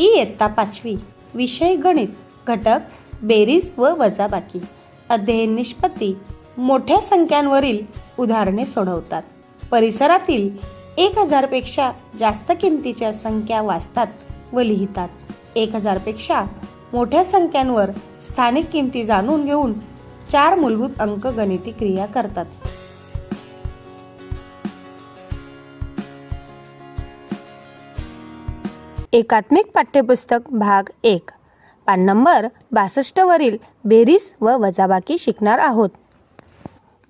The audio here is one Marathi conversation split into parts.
इयत्ता पाचवी विषय गणित घटक बेरीज व वजाबाकी. अध्ययन निष्पत्ती मोठ्या संख्यांवरील उदाहरणे सोडवतात. परिसरातील एक हजारपेक्षा जास्त किमतीच्या संख्या वाचतात व लिहितात. एक हजारपेक्षा मोठ्या संख्यांवर स्थानिक किमती जाणून घेऊन चार मूलभूत अंक गणिती क्रिया करतात. एकात्मिक पाठ्यपुस्तक भाग एक. पान नंबर बासष्टवरील बेरीज व वजाबाकी शिकणार आहोत.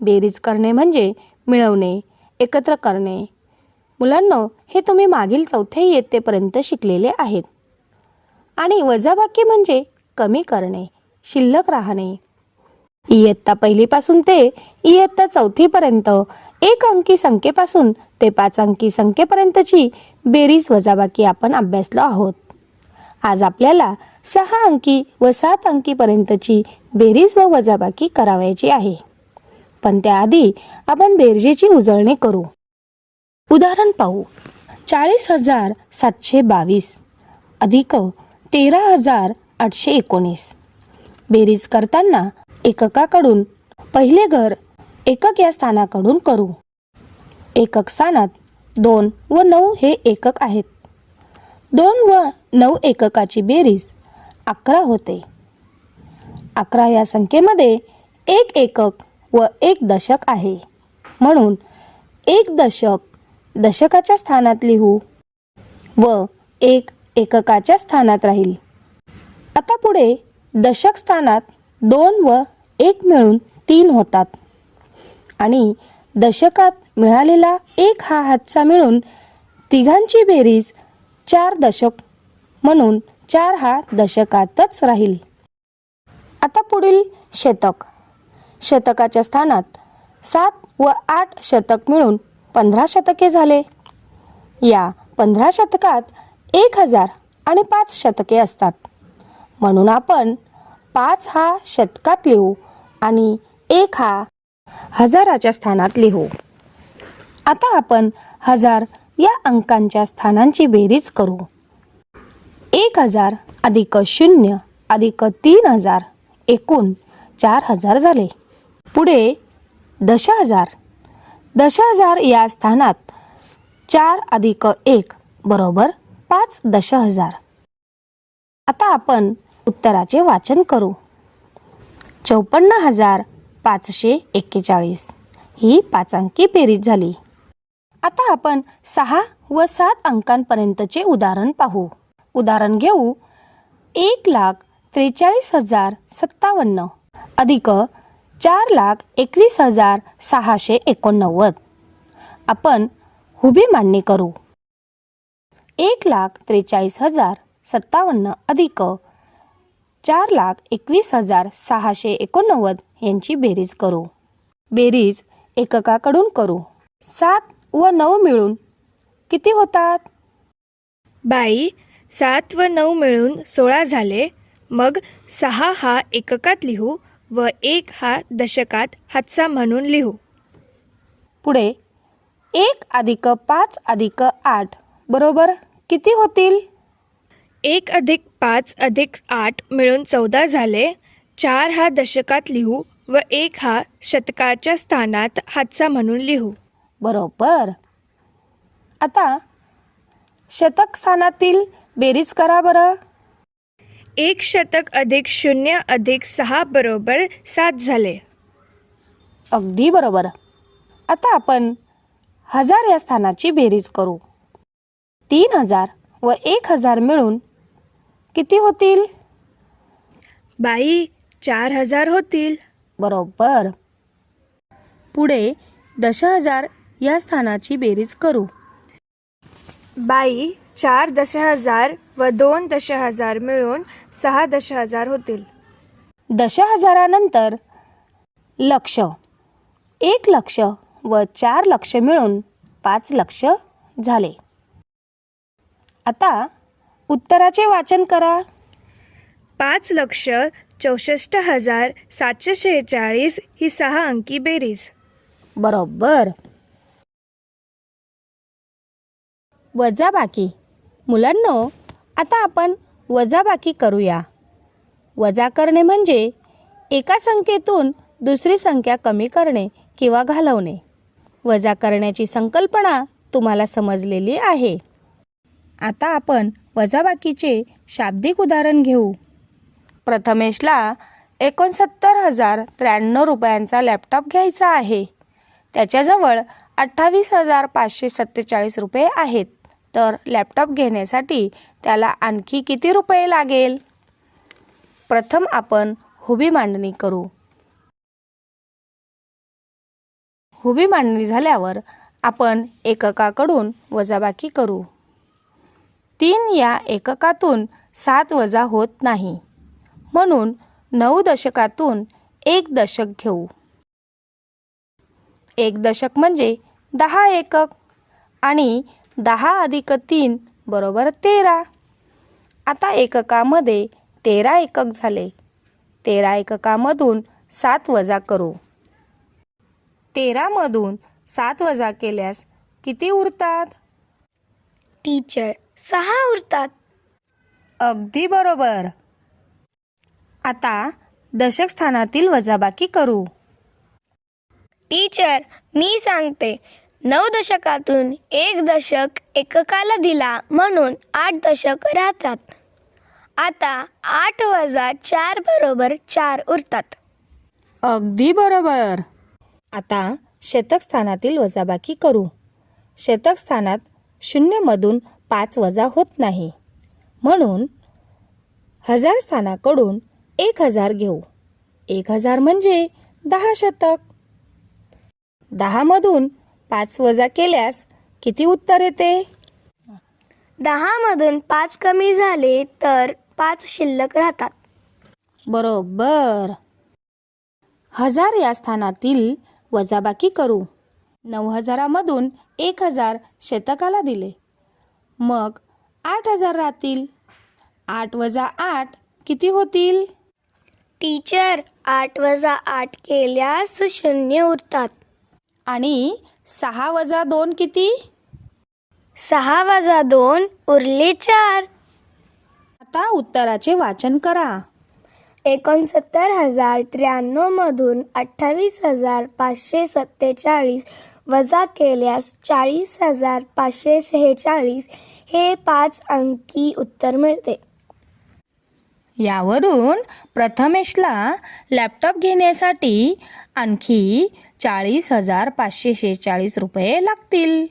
बेरीज करणे म्हणजे मिळवणे एकत्र करणे. मुलांनो हे तुम्ही मागील चौथे इयत्तेपर्यंत शिकलेले आहेत. आणि वजाबाकी म्हणजे कमी करणे शिल्लक राहणे. इयत्ता पहिलीपासून ते इयत्ता चौथीपर्यंत एक अंकी संख्येपासून ते पाच अंकी संख्येपर्यंतची बेरीज वजाबाकी आपण अभ्यासलो आहोत. आज आपल्याला सहा अंकी व सात अंकीपर्यंतची बेरीज व वजाबाकी करावयाची आहे. पण त्याआधी आपण बेरजेची उजळणी करू. उदाहरण पाहू. चाळीस हजार सातशे बावीस अधिक तेरा हजार आठशे एकोणीस. बेरीज करताना एककाकडून पहिले घर एकक या स्थानाकडून करू. एकक स्थानात दोन व नऊ हे एकक आहेत. दोन व नऊ एककाची बेरीज अकरा होते. अकरा या संख्येमध्ये एक एकक व एक दशक आहे. म्हणून एक दशक दशकाच्या स्थानात लिहू व एक एककाच्या स्थानात राहील. आता पुढे दशक स्थानात दोन व एक मिळून तीन होतात. आणि दशकात मिळालेला एक हा हातचा मिळून तिघांची बेरीज चार दशक म्हणून चार हा दशकातच राहील. आता पुढील शतक. शतकाच्या स्थानात सात व आठ शतक मिळून पंधरा शतके झाले. या पंधरा शतकात एक हजार आणि पाच शतके असतात. म्हणून आपण पाच हा शतकात लिहू आणि एक हा हजाराच्या स्थानात लिहू. आता आपण हजार या अंकांच्या स्थानांची बेरीज करू. एक हजार अधिक शून्य अधिक तीन हजार एकूण चार हजार झाले. पुढे दश हजार. दश हजार या स्थानात चार अधिक एक बरोबर पाच दश हजार. आता आपण उत्तराचे वाचन करू. चौपन्न हजार पाचशे एक्केचाळीस. ही पाचांकी बेरीज झाली. आता आपण सहा व सात अंकांपर्यंतचे उदाहरण पाहू. उदाहरण घेऊ. एक लाख त्रेचाळीस हजार सत्तावन्न अधिक चार लाख एकवीस हजार सहाशे एकोणनव्वद. आपण हुबी मांडणी करू. एक लाख त्रेचाळीस हजार सत्तावन्न अधिक चार लाख एकवीस हजार सहाशे एकोणनव्वद यांची बेरीज करू. बेरीज एककाकडून करू. सात व नऊ मिळून किती होतात? बाई सात व नऊ मिळून सोळा झाले मग सहा हा एककात लिहू व एक हा दशकात हातचा म्हणून लिहू. पुढे एक अधिक पाच अधिक आठ बरोबर किती होतील? एक अधिक पाच अधिक आठ मिळून चौदा झाले. चार हा दशकात लिहू व एक हा शतकाच्या स्थानात हातचा म्हणून लिहू. बरोबर. आता शतक स्थानातील बेरीज करा बरं. एक शतक अधिक शून्य अधिक सहा बरोबर सात झाले. अगदी बरोबर. आता आपण हजार या स्थानाची बेरीज करू. तीन हजार व एक हजार मिळून किती होतील? बाई चार हजार होतील. बरोबर. पुढे दश हजार या स्थानाची बेरीज करू. बाई चार दश हजार व दोन दश हजार मिळून सहा दश हजार होतील. दश हजारानंतर लक्ष. एक लक्ष व चार लक्ष मिळून पाच लक्ष झाले. आता उत्तराचे वाचन करा. पाच लक्ष चौसष्ट हजार सातशे शेहेचाळीस ही सहा अंकी बेरीज. बरोबर. वजाबाकी मुलांनो आता आपण वजाबाकी करूया. वजा करणे म्हणजे एका संख्येतून दुसरी संख्या कमी करणे किंवा घालवणे. वजा करण्याची संकल्पना तुम्हाला समजलेली आहे. आता आपण वजाबाकीचे शाब्दिक उदाहरण घेऊ. प्रथमेशला एकोणसत्तर हजार त्र्याण्णव रुपयांचा लॅपटॉप घ्यायचा आहे. त्याच्याजवळ अठ्ठावीस हजार पाचशे सत्तेचाळीस रुपये आहेत. तर लॅपटॉप घेण्यासाठी त्याला आणखी किती रुपये लागेल? प्रथम आपण हुबी मांडणी करू. हुबी मांडणी झाल्यावर आपण एककाकडून वजाबाकी करू. तीन या एककातून सात वजा होत नाही. म्हणून नऊ दशकातून एक दशक घेऊ. एक दशक म्हणजे दहा एकक आणि दहा अधिक तीन बरोबर तेरा. आता एककामध्ये तेरा एकक झाले. तेरा एककामधून सात वजा करू. तेरामधून सात वजा केल्यास किती उरतात? टीचर सहा उरतात. अगदी बरोबर. आता दशक स्थानातील वजाबाकी करू. टीचर मी सांगते. नऊ दशकातून एक दशक एककाला दिला म्हणून आठ दशक राहतात. आता आठ वजा चार बरोबर चार उरतात. अगदी बरोबर. आता शतक स्थानातील वजाबाकी करू. शतक स्थानात शून्यमधून पाच वजा होत नाही. म्हणून हजार स्थानाकडून एक हजार घेऊ. एक हजार म्हणजे दहा शतक. दहामधून पाच वजा केल्यास किती उत्तर येते? दहामधून पाच कमी झाले तर पाच शिल्लक राहतात. बरोबर. हजार या स्थानातील वजाबाकी करू. नऊ हजारामधून एक हजार शतकाला दिले. मग आठ हजार राहतील. आठ वजा आठ किती होतील? टीचर आठ वजा आठ केल्यास शून्य उरतात. आणि सहा वजा दोन किती? सहा वजा दोन उरले चार. आता उत्तराचे वाचन करा. एकोणसत्तर हजार त्र्याण्णवमधून अठ्ठावीस हजार पाचशे सत्तेचाळीस वजा केल्यास चाळीस हजार पाचशे सेहेचाळीस हे पाच अंकी उत्तर मिळते. यावरून प्रथमेशला लॅपटॉप घेण्यासाठी आणखी चाळीस हजार पाचशे शेहेचाळीस रुपये लागतील.